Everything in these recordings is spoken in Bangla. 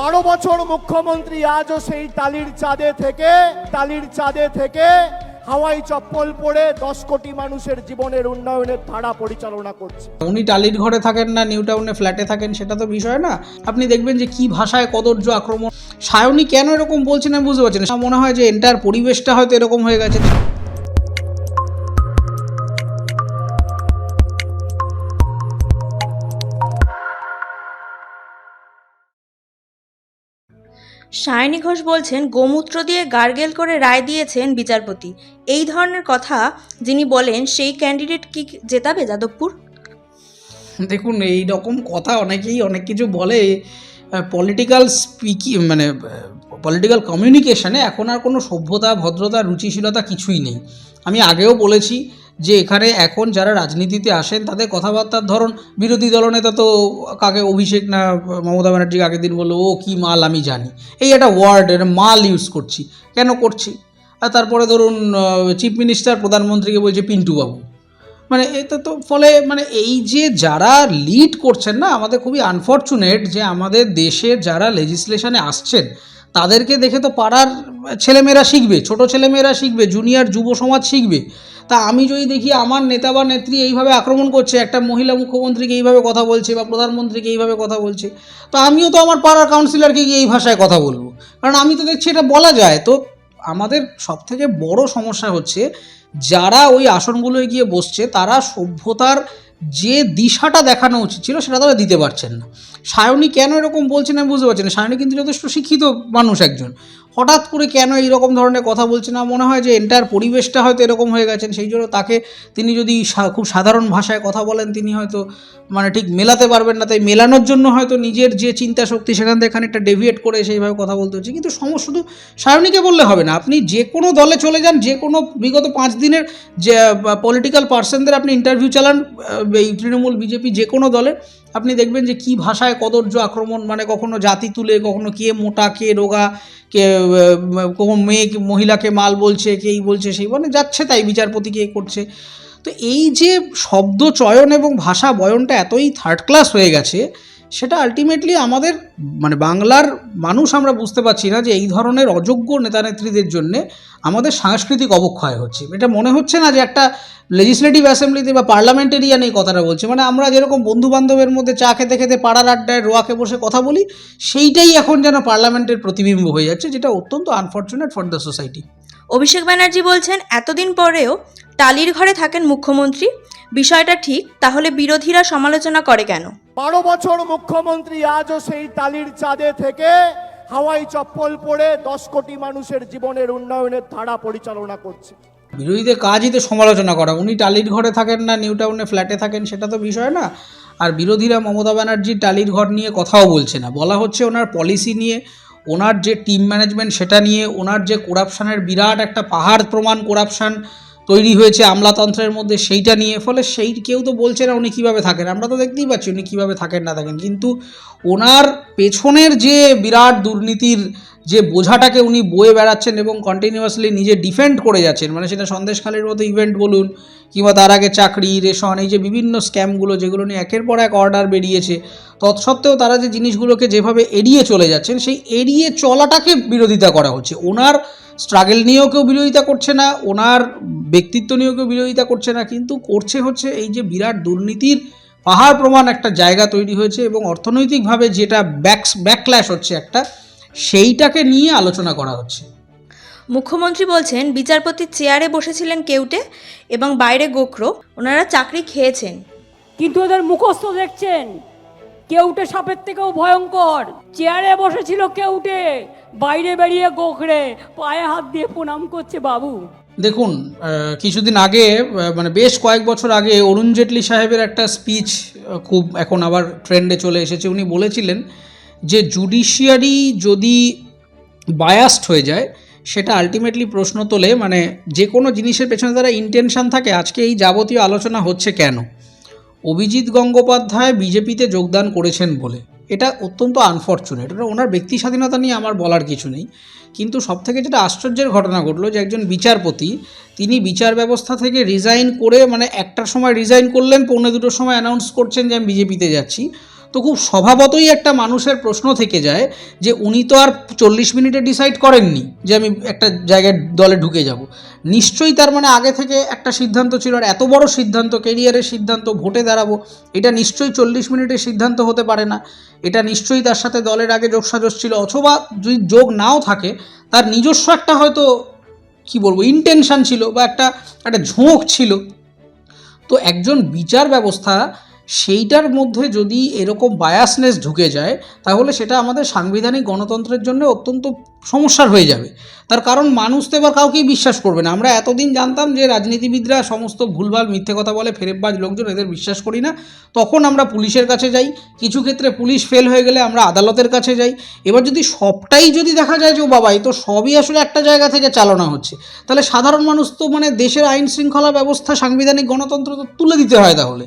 বারো বছর মুখ্যমন্ত্রী আজও সেই টালির চাঁদে থেকে, টালির চাঁদে থেকে হাওয়াই চপ্পল পরে দশ কোটি মানুষের জীবনের উন্নয়নের ধারা পরিচালনা করছে। উনি টালির ঘরে থাকেন না, নিউ টাউনে ফ্ল্যাটে থাকেন, সেটা তো বিষয় না। আপনি দেখবেন যে কি ভাষায় কদর্য আক্রমণ। সায়নী কেন এরকম বলছেন আমি বুঝতে পারছি না। মনে হয় যে এন্টার পরিবেশটা হয়তো এরকম হয়ে গেছে। সায়নী ঘোষ বলছেন, গোমূত্র দিয়ে গার্গেল করে রায় দিয়েছেন বিচারপতি। এই ধরনের কথা যিনি বলেন, সেই ক্যান্ডিডেট কি জেতাবে যাদবপুর? দেখুন, এই রকম কথা অনেকেই অনেক কিছু বলে পলিটিক্যাল স্পিকি মানে পলিটিক্যাল কমিউনিকেশনে এখন আর কোনো সভ্যতা, ভদ্রতা, রুচিশীলতা কিছুই নেই। আমি আগেও বলেছি যে এখানে এখন যারা রাজনীতিতে আসেন, তাদের কথাবার্তার ধরন বিরোধী দলনেতা তো কাকে অভিষেক না মমতা ব্যানার্জি আগের দিন বলল, ও কি মাল আমি জানি। এই একটা ওয়ার্ড মাল ইউজ করছি। কেন করছি? আর তারপরে ধরুন চিফ মিনিস্টার প্রধানমন্ত্রীকে বলছে, পিন্টু বাবু। মানে এটা তো ফলে মানে এই যে যারা লিড করছেন না, আমাদের খুবই আনফর্চুনেট যে আমাদের দেশের যারা লেজিসলেশনে আসছেন তাদেরকে দেখে তো পাড়ার ছেলেমেয়েরা শিখবে, ছোট ছেলেমেয়েরা শিখবে জুনিয়র যুব সমাজ শিখবে। তা আমি যদি দেখি আমার নেতা বা নেত্রী এইভাবে আক্রমণ করছে, একটা মহিলা মুখ্যমন্ত্রীকে এইভাবে কথা বলছে বা প্রধানমন্ত্রীকে এইভাবে কথা বলছে, তো আমিও তো আমার পাড়ার কাউন্সিলরকে গিয়ে এই ভাষায় কথা বলব। কারণ আমি তো দেখছি এটা বলা যায়। তো আমাদের সবথেকে বড় সমস্যা হচ্ছে, যারা ওই আসনগুলোয় গিয়ে বসছে, তারা সভ্যতার যে দিশাটা দেখানো উচিত ছিল সেটা তারা দিতে পারছেন না। সায়নী কেন এরকম বলছেন আমি বুঝতে পারছি না। সায়নী কিন্তু যথেষ্ট শিক্ষিত মানুষ একজন। হঠাৎ করে কেন এই রকম ধরনের কথা বলছে না? মনে হয় যে এন্টার পরিবেশটা হয়তো এরকম হয়ে গেছেন সেই জন্য তাকে তিনি যদি খুব সাধারণ ভাষায় কথা বলেন, তিনি হয়তো মানে ঠিক মেলাতে পারবেন না। তাই মেলানোর জন্য হয়তো নিজের যে চিন্তা শক্তি সেখান থেকে খানিকটা ডেভিয়েট করে সেইভাবে কথা বলতে হচ্ছে। কিন্তু সমস্ত শুধু সায়নীকে বললে হবে না, আপনি যে কোনো দলে চলে যান, যে কোনো বিগত পাঁচ দিনের যে পলিটিক্যাল পার্সনদের আপনি ইন্টারভিউ চালান এই তৃণমূল বিজেপি যে কোনো দলে। আপনি দেখবেন যে কি ভাষায় কদর্য আক্রমণ মানে কখনো জাতি তুলে, কখনো কে মোটা, কে রোগা, কে কখনো মেয়ে মহিলাকে মাল বলছে কে এই বলছে, সেই মানে যাচ্ছে তাই বিচারপতিকে করছে। তো এই যে শব্দ চয়ন এবং ভাষা বয়নটা এতই থার্ড ক্লাস হয়ে গেছে সেটা আলটিমেটলি আমাদের মানে বাংলার মানুষ আমরা বুঝতে পারছি না যে এই ধরনের অযোগ্য নেতানেত্রীদের জন্যে আমাদের সাংস্কৃতিক অবক্ষয় হচ্ছে। এটা মনে হচ্ছে না যে একটা লেজিসলেটিভ অ্যাসেম্বলিতে বা পার্লামেন্টেরিয়ান এই কথাটা বলছে। মানে আমরা যেরকম বন্ধু বান্ধবের মধ্যে চা খেতে খেতে পাড়ার আড্ডায় রোয়াকে বসে কথা বলি, সেইটাই এখন যেন পার্লামেন্টের প্রতিবিম্ব হয়ে যাচ্ছে, যেটা অত্যন্ত unfortunate for the society Abhishek Banerjee বলছেন, এতদিন পরেও টালির ঘরে থাকেন মুখ্যমন্ত্রী। বিষয়টা ঠিক তাহলে বিরোধীরা সমালোচনা করে কেন? বারো বছর মুখ্যমন্ত্রী আজও সেই টালির চাঁদে থেকে হাওয়াই চপ্পল পরে দশ কোটি মানুষের জীবনের উন্নয়নের ধারা পরিচালনা করছে। বিরোধীদের কাজই তো সমালোচনা করা। উনি টালির ঘরে থাকেন না নিউ টাউনে ফ্ল্যাটে থাকেন সেটা তো বিষয় না। আর বিরোধীরা মমতা ব্যানার্জির টালির ঘর নিয়ে কথাও বলছে না। বলা হচ্ছে ওনার পলিসি নিয়ে ওনার যে টিম ম্যানেজমেন্ট সেটা নিয়ে ওনার যে করাপশানের বিরাট একটা পাহাড় প্রমাণ করাপশান তৈরি হয়েছে আমলাতন্ত্রের মধ্যে সেইটা নিয়ে, ফলে সেই কেউ তো বলছে না উনি কীভাবে থাকেন। আমরা তো দেখতেই পাচ্ছি উনি কীভাবে থাকেন না থাকেন। কিন্তু ওনার পেছনের যে বিরাট দুর্নীতির যে বোঝাটাকে উনি বয়ে বেড়াচ্ছেন এবং কন্টিনিউয়াসলি নিজে ডিফেন্ড করে যাচ্ছেন মানে সেটা সন্দেশখালীর মতো ইভেন্ট বলুন, কিংবা তার আগে চাকরি, রেশন, এই যে বিভিন্ন স্ক্যামগুলো যেগুলো নিয়ে একের পর এক অর্ডার বেরিয়েছে, তৎসত্ত্বেও তারা যে জিনিসগুলোকে যেভাবে এড়িয়ে চলে যাচ্ছেন, সেই এড়িয়ে চলাটাকে বিরোধিতা করা হচ্ছে। ওনার স্ট্রাগল নিয়েও কেউ বিরোধিতা করছে না, ওনার ব্যক্তিত্ব নিয়েও কেউ বিরোধিতা করছে না, কিন্তু করছে হচ্ছে এই যে বিরাট দুর্নীতির পাহাড় প্রমাণ একটা জায়গা তৈরি হয়েছে এবং অর্থনৈতিকভাবে যেটা ব্যাকস ব্যাকল্যাশ হচ্ছে একটা সেইটাকে নিয়ে আলোচনা করা হচ্ছে। মুখ্যমন্ত্রী বলছেন বিচারপতির চেয়ারে বসেছিলেন কেউটে এবং বাইরে গোখরো ওনারা চাকরি খেয়েছেন। কিন্তু ওদের মুখস্থ দেখছেন কেউটে সাপের থেকেও ভয়ঙ্কর। চেয়ারে বসেছিল কেউটে বাইরে বেরিয়ে গোখরে পায়ে হাত দিয়ে প্রণাম করছে বাবু। দেখুন কিছুদিন আগে মানে বেশ কয়েক বছর আগে অরুণ জেটলি সাহেবের একটা স্পিচ খুব এখন আবার ট্রেন্ডে চলে এসেছে। উনি বলেছিলেন যে জুডিশিয়ারি যদি বায়াস্ট হয়ে যায়, সেটা আলটিমেটলি প্রশ্ন তোলে মানে যে কোনো জিনিসের পেছনে তারা ইন্টেনশন থাকে, আজকে এই যাবতীয় আলোচনা হচ্ছে কেন? অভিজিৎ গঙ্গোপাধ্যায় বিজেপিতে যোগদান করেছেন বলে। এটা অত্যন্ত আনফর্চুনেট এটা ওনার ব্যক্তি স্বাধীনতা নিয়ে আমার বলার কিছু নেই। কিন্তু সবথেকে যেটা আশ্চর্যের ঘটনা ঘটলো যে একজন বিচারপতি, তিনি বিচার ব্যবস্থা থেকে রিজাইন করে মানে একটার সময় রিজাইন করলেন, পৌনে দুটোর সময় অ্যানাউন্স করছেন যে আমি বিজেপিতে যাচ্ছি। তো খুব স্বভাবতই একটা মানুষের প্রশ্ন থেকে যায় যে উনি তো আর চল্লিশ মিনিটে ডিসাইড করেননি যে আমি একটা জায়গায় দলে ঢুকে যাব। নিশ্চয়ই তার মানে আগে থেকে একটা সিদ্ধান্ত ছিল আর এত বড় সিদ্ধান্ত কেরিয়ারের সিদ্ধান্ত, ভোটে দাঁড়াবো, এটা নিশ্চয়ই চল্লিশ মিনিটের সিদ্ধান্ত হতে পারে না। এটা নিশ্চয়ই তার সাথে দলের আগে যোগসাজশ ছিল, অথবা যদি যোগ নাও থাকে, তার নিজস্ব একটা হয়তো, কি বলব ইন্টেনশন ছিল বা একটা একটা ঝোঁক ছিল। তো একজন বিচার ব্যবস্থা সেইটার মধ্যে যদি এরকম বায়াসনেস ঢুকে যায়, তাহলে সেটা আমাদের সাংবিধানিক গণতন্ত্রের জন্য অত্যন্ত সমস্যার হয়ে যাবে। তার কারণ মানুষ তো এবার কাউকেই বিশ্বাস করবে না। আমরা এতদিন জানতাম যে রাজনীতিবিদরা সমস্ত ভুলভাল মিথ্যে কথা বলে ফেরেববাজ লোকজন এদের বিশ্বাস করি না। তখন আমরা পুলিশের কাছে যাই। কিছু ক্ষেত্রে পুলিশ ফেল হয়ে গেলে আমরা আদালতের কাছে যাই। এবার যদি সবটাই যদি দেখা যায় যে, ও বাবা তো সবই আসলে একটা জায়গা থেকে চালনা হচ্ছে। তাহলে সাধারণ মানুষ তো মানে দেশের আইন শৃঙ্খলা ব্যবস্থা, সাংবিধানিক গণতন্ত্র তো তুলে দিতে হয় তাহলে।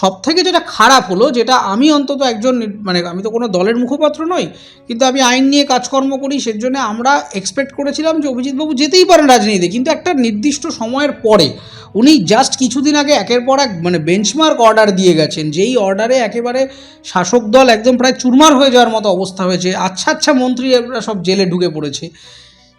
সব থেকে যেটা খারাপ হলো, যেটা আমি অন্তত একজন মানে আমি তো কোনো দলের মুখপাত্র নই, কিন্তু আমি আইন নিয়ে কাজকর্ম করি, সেজন্য আমরা এক্সপেক্ট করেছিলাম যে অভিজিৎবাবু যেতেই পারেন রাজনীতিতে, কিন্তু একটা নির্দিষ্ট সময়ের পরে উনি জাস্ট কিছুদিন আগে একের পর এক মানে বেঞ্চমার্ক অর্ডার দিয়ে গেছেন, যেই অর্ডারে একেবারে শাসক দল একদম প্রায় চুরমার হয়ে যাওয়ার মতো অবস্থা হয়েছে আচ্ছা আচ্ছা মন্ত্রী এরা সব জেলে ঢুকে পড়েছে,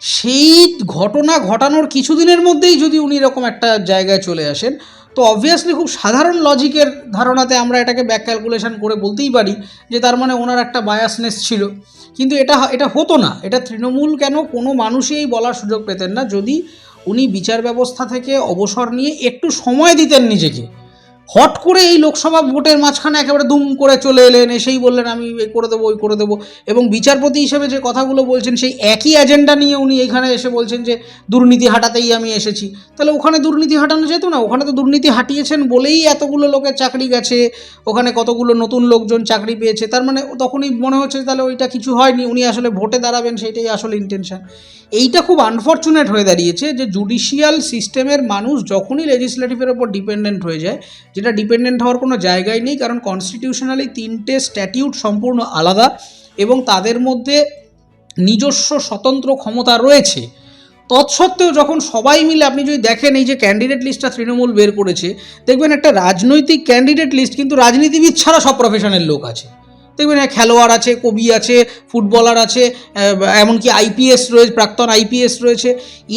সেই ঘটনা ঘটানোর কিছুদিনের মধ্যেই যদি উনি এরকম একটা জায়গায় চলে আসেন তো অবভিয়াসলি খুব সাধারণ লজিকের ধারণাতে আমরা এটাকে ব্যাক ক্যালকুলেশান করে বলতেই পারি যে তার মানে ওনার একটা বায়াসনেস ছিল। কিন্তু এটা এটা হতো না। এটা তৃণমূল কেন? কোনো মানুষই এই বলার সুযোগ পেতেন না। যদি উনি বিচার ব্যবস্থা থেকে অবসর নিয়ে একটু সময় দিতেন নিজেকে হট করে এই লোকসভা ভোটের মাঝখানে একেবারে দুম করে চলে এলেন, এসেই বললেন, আমি এই করে দেবো, ওই করে দেবো। এবং বিচারপতি হিসেবে যে কথাগুলো বলছেন, সেই একই এজেন্ডা নিয়ে উনি এখানে এসে বলছেন যে, দুর্নীতি হাঁটাতেই আমি এসেছি। তাহলে ওখানে দুর্নীতি হাঁটানো যেত না? ওখানে তো দুর্নীতি হাঁটিয়েছেন বলেই এতগুলো লোকের চাকরি গেছে, ওখানে কতগুলো নতুন লোকজন চাকরি পেয়েছে, তার মানে তখনই মনে হচ্ছে তাহলে ওইটা কিছু হয়নি। উনি আসলে ভোটে দাঁড়াবেন, সেটাই আসলে ইন্টেনশন এইটা খুব আনফর্চুনেট হয়ে দাঁড়িয়েছে যে জুডিশিয়াল সিস্টেমের মানুষ যখনই লেজিসলেটিভের ওপর ডিপেন্ডেন্ট হয়ে যায়, যেটা ডিপেন্ডেন্ট হওয়ার কোনো জায়গায় নেই, কারণ কনস্টিটিউশনালি তিনটে স্ট্যাটিউট সম্পূর্ণ আলাদা এবং তাদের মধ্যে নিজস্ব স্বতন্ত্র ক্ষমতা রয়েছে। তৎসত্ত্বেও যখন সবাই মিলে আপনি যদি দেখেন এই যে ক্যান্ডিডেট লিস্টটা তৃণমূল বের করেছে, দেখবেন একটা রাজনৈতিক ক্যান্ডিডেট লিস্ট কিন্তু রাজনীতিবিদ ছাড়া সব প্রফেশনের লোক আছে। দেখবেন হ্যাঁ খেলোয়াড় আছে, কবি আছে, ফুটবলার আছে এমনকি আইপিএস রয়েছে, প্রাক্তন আইপিএস রয়েছে।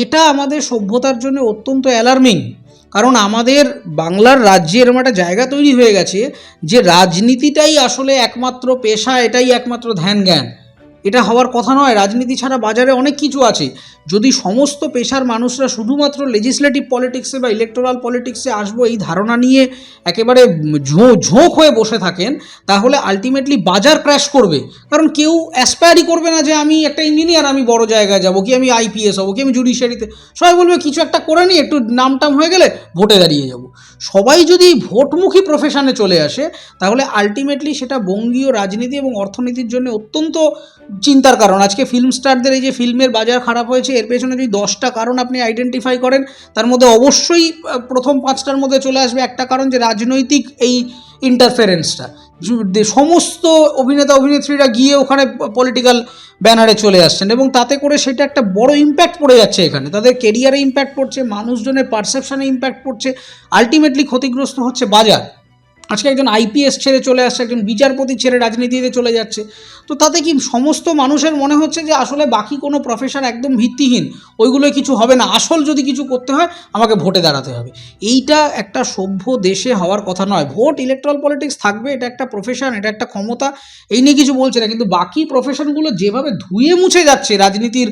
এটা আমাদের সভ্যতার জন্য অত্যন্ত অ্যালার্মিং কারণ আমাদের বাংলার রাজ্যে এরকম একটা জায়গা তৈরি হয়ে গেছে যে রাজনীতিটাই আসলে একমাত্র পেশা, এটাই একমাত্র ধ্যান জ্ঞান এটা হওয়ার কথা নয়, রাজনীতি ছাড়া বাজারে অনেক কিছু আছে। যদি সমস্ত পেশার মানুষরা শুধুমাত্র লেজিসলেটিভ পলিটিক্সে বা ইলেকটোরাল পলিটিক্সে আসব, এই ধারণা নিয়ে একেবারে ঝোঁ- ঝোঁক হয়ে বসে থাকেন, তাহলে আলটিমেটলি বাজার ক্র্যাশ করবে। কারণ কেউ অ্যাসপায়ারই করবে না যে আমি একটা ইঞ্জিনিয়ার আমি বড় জায়গায় যাব, কি আমি আইপিএস হব, কি আমি জুডিশিয়ারিতে সবাই বলবে, কিছু একটা করে নিই একটু নাম টাম হয়ে গেলে ভোটে দাঁড়িয়ে যাব। সবাই যদি ভোটমুখী প্রফেশনে চলে আসে, তাহলে আলটিমেটলি সেটা বঙ্গীয় রাজনীতি এবং অর্থনীতির জন্য অত্যন্ত চিন্তার কারণ। আজকে ফিল্ম স্টারদের এই যে ফিল্মের বাজার খারাপ হয়েছে, এর পেছনে যদি দশটা কারণ আপনি আইডেন্টিফাই করেন, তার মধ্যে অবশ্যই প্রথম পাঁচটার মধ্যে চলে আসবে একটা কারণ যে রাজনৈতিক এই ইন্টারফারেন্সটা সমস্ত অভিনেতা, অভিনেত্রীরা গিয়ে ওখানে পলিটিক্যাল ব্যানারে চলে আসছেন এবং তাতে করে সেটা একটা বড় ইম্প্যাক্ট পড়ে যাচ্ছে এখানে। তাদের কেরিয়ারে ইম্প্যাক্ট পড়ছে, মানুষজনের পারসেপশানে ইম্প্যাক্ট পড়ছে আলটিমেটলি ক্ষতিগ্রস্ত হচ্ছে বাজার। আজকে একজন আইপিএস ছেড়ে চলে আসছে, একজন বিচারপতি ছেড়ে রাজনীতিতে চলে যাচ্ছে। তো তাতে কি সমস্ত মানুষের মনে হচ্ছে যে আসলে বাকি কোনো প্রফেশন একদম ভিত্তিহীন? ওইগুলোয় কিছু হবে না। আসল যদি কিছু করতে হয়, আমাকে ভোটে দাঁড়াতে হবে। এইটা একটা সভ্য দেশে হওয়ার কথা নয়। ভোট ইলেকট্রাল পলিটিক্স থাকবে, এটা একটা প্রফেশন এটা একটা ক্ষমতা, এই নিয়ে কিছু বলছে না। কিন্তু বাকি প্রফেশনগুলো যেভাবে ধুয়ে মুছে যাচ্ছে রাজনীতির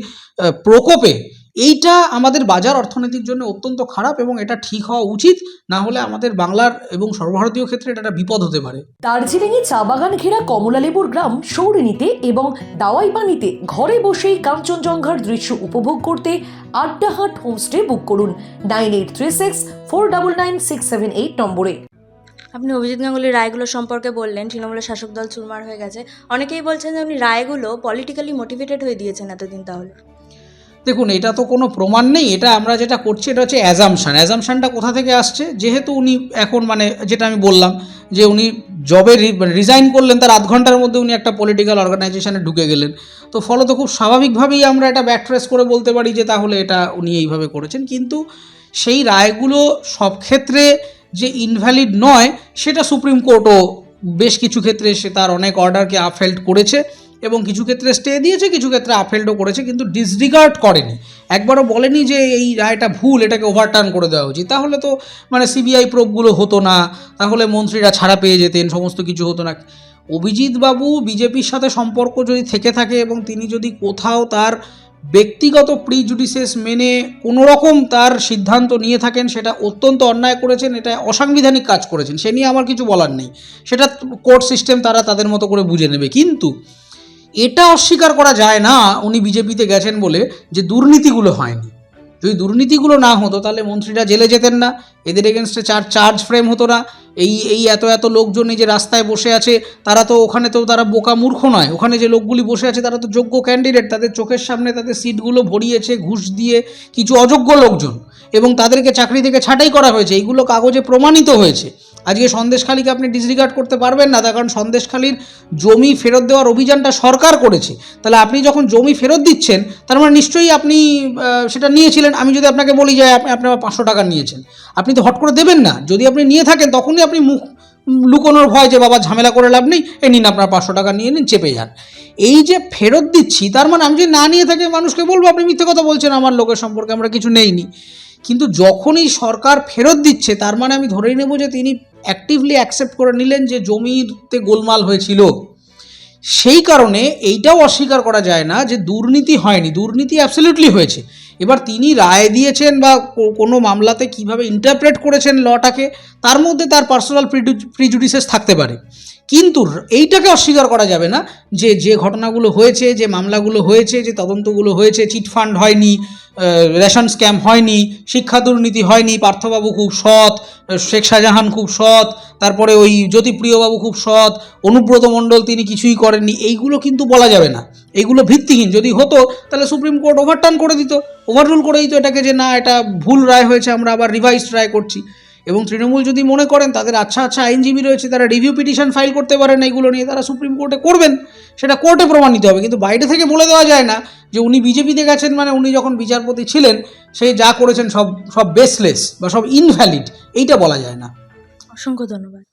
প্রকোপে এইটা আমাদের বাজার অর্থনীতির জন্য অত্যন্ত খারাপ এবং এটা ঠিক হওয়া উচিত না হলে আমাদের বাংলার এবং সর্বভারতীয় ক্ষেত্রে এটা একটা বিপদ হতে পারে। দার্জিলিংয়ে চা বাগান ঘেরা কমলালেবুর গ্রাম সৌরিনীতে এবং দাওয়াই পানিতে ঘরে বসেই কাঞ্চনজঙ্ঘার দৃশ্য উপভোগ করতে আড্ডাহাট হোমস্টে বুক করুন nine eight three six four double nine six seven eight নম্বরে। আপনি অভিজিৎ গাঙ্গুলির রায়গুলো সম্পর্কে বললেন তৃণমূলের শাসক দল চুরমার হয়ে গেছে। অনেকেই বলছেন যে উনি রায়গুলো পলিটিক্যালি মোটিভেটেড হয়ে দিয়েছেন এতদিন তাহলে। দেখুন, এটা তো কোনো প্রমাণ নেই। এটা আমরা যেটা করছি, এটা হচ্ছে অ্যাজামশান অ্যাজামশানটা কোথা থেকে আসছে? যেহেতু উনি এখন মানে যেটা আমি বললাম, যে উনি জবে রিজাইন করলেন, তার আধ ঘণ্টার মধ্যে উনি একটা পলিটিক্যাল অর্গানাইজেশনে ঢুকে গেলেন। তো ফলত খুব স্বাভাবিকভাবেই আমরা এটা ব্যাকট্রেস করে বলতে পারি যে তাহলে এটা উনি এইভাবে করেছেন। কিন্তু সেই রায়গুলো সব ক্ষেত্রে যে ইনভ্যালিড নয়, সেটা সুপ্রিম কোর্টও বেশ কিছু ক্ষেত্রে সে তার অনেক অর্ডারকে আপহেল্ড করেছে। এবং কিছু ক্ষেত্রে স্টে দিয়েছে, কিছু ক্ষেত্রে আপহেল্ডও করেছে, কিন্তু ডিসরিগার্ড করেনি। একবারও বলেনি যে এই রায়টা ভুল, এটাকে ওভারটার্ন করে দেওয়া উচিত। তাহলে তো মানে সিবিআই প্রোবগুলো হতো না, তাহলে মন্ত্রীরা ছাড়া পেয়ে যেতেন, সমস্ত কিছু হতো না। অভিজিৎ বাবু বিজেপির সাথে সম্পর্ক যদি থেকে থাকে এবং তিনি যদি কোথাও তার ব্যক্তিগত প্রিজুডিসেস মেনে কোনো রকম তার সিদ্ধান্ত নিয়ে থাকেন, সেটা অত্যন্ত অন্যায় করেছেন, এটা অসাংবিধানিক কাজ করেছেন, সে নিয়ে আমার কিছু বলার নেই। সেটা কোর্ট সিস্টেম তারা তাদের মতো করে বুঝে নেবে। কিন্তু এটা অস্বীকার করা যায় না, উনি বিজেপিতে গেছেন বলে যে দুর্নীতিগুলো হয়নি। যদি দুর্নীতিগুলো না হতো, তাহলে মন্ত্রীরা জেলে যেতেন না। এদের এগেনস্টে চার চার্জ ফ্রেম হতো না। এই এই এত এত লোকজন এই যে রাস্তায় বসে আছে, তারা তো ওখানে তো তারা বোকা মূর্খ নয়। ওখানে যে লোকগুলি বসে আছে, তারা তো যোগ্য ক্যান্ডিডেট তাদের চোখের সামনে তাদের সিটগুলো ভরিয়েছে, ঘুষ দিয়ে কিছু অযোগ্য লোকজন। এবং তাদেরকে চাকরি থেকে ছাঁটাই করা হয়েছে। এইগুলো কাগজে প্রমাণিত হয়েছে। আজকে সন্দেশখালীকে আপনি ডিসরিগার্ড করতে পারবেন না, তার কারণ সন্দেশখালীর জমি ফেরত দেওয়ার অভিযানটা সরকার করেছে। তাহলে আপনি যখন জমি ফেরত দিচ্ছেন, তার মানে নিশ্চয়ই আপনি সেটা নিয়েছিলেন। আমি যদি আপনাকে বলি যে আপনি আপনি আমার পাঁচশো টাকা নিয়েছেন, আপনি তো হট করে দেবেন না। যদি আপনি নিয়ে থাকেন, তখনই আপনি মুখ, লুকোনোর ভয় যে, বাবা, ঝামেলা করে লাভ নেই এ নিন আপনার পাঁচশো টাকা, নিয়ে নিন, চেপে যান। এই যে ফেরত দিচ্ছি, তার মানে আমি যদি না নিয়ে থাকি, মানুষকে বলব, আপনি মিথ্যে কথা বলছেন, আমার লোকের সম্পর্কে আমরা কিছু নেইনি। কিন্তু যখনই সরকার ফেরত দিচ্ছে, তার মানে আমি ধরেই নেব যে তিনি অ্যাক্টিভলি অ্যাকসেপ্ট করে নিলেন যে জমিতে গোলমাল হয়েছিল। সেই কারণে এইটাও অস্বীকার করা যায় না যে দুর্নীতি হয়নি। দুর্নীতি অ্যাবসলিউটলি হয়েছে। এবার তিনি রায় দিয়েছেন বা কোনো মামলাতে কীভাবে ইন্টারপ্রেট করেছেন লটাকে তার মধ্যে তার পার্সোনাল প্রিজুডিসেস থাকতে পারে। কিন্তু এইটাকে অস্বীকার করা যাবে না যে যে ঘটনাগুলো হয়েছে, যে মামলাগুলো হয়েছে, যে তদন্তগুলো হয়েছে চিটফান্ড হয়নি রেশন স্ক্যাম হয়নি, শিক্ষা দুর্নীতি হয়নি, পার্থবাবু খুব সৎ শেখ শাহজাহান খুব সৎ, তারপরে ওই জ্যোতিপ্রিয়বাবু খুব সৎ, অনুব্রত মণ্ডল তিনি কিছুই করেননি, এইগুলো কিন্তু বলা যাবে না। এইগুলো ভিত্তিহীন, যদি হতো, তাহলে সুপ্রিম কোর্ট ওভারটার্ন করে দিত ওভাররুল করে দিত এটাকে যে না, এটা ভুল রায় হয়েছে, আমরা আবার রিভাইসড রায় করছি। এবং তৃণমূল যদি মনে করেন তাদের আচ্ছা আচ্ছা আইনজীবী রয়েছে, তারা রিভিউ পিটিশন ফাইল করতে পারেন এইগুলো নিয়ে তারা সুপ্রিম কোর্টে করবেন, সেটা কোর্টে প্রমাণিত হবে। কিন্তু বাইরে থেকে বলে দেওয়া যায় না যে উনি বিজেপিতে গেছেন মানে উনি যখন বিচারপতি ছিলেন সেই যা করেছেন সব সব বেসলেস বা সব ইনভ্যালিড এইটা বলা যায় না। অসংখ্য ধন্যবাদ।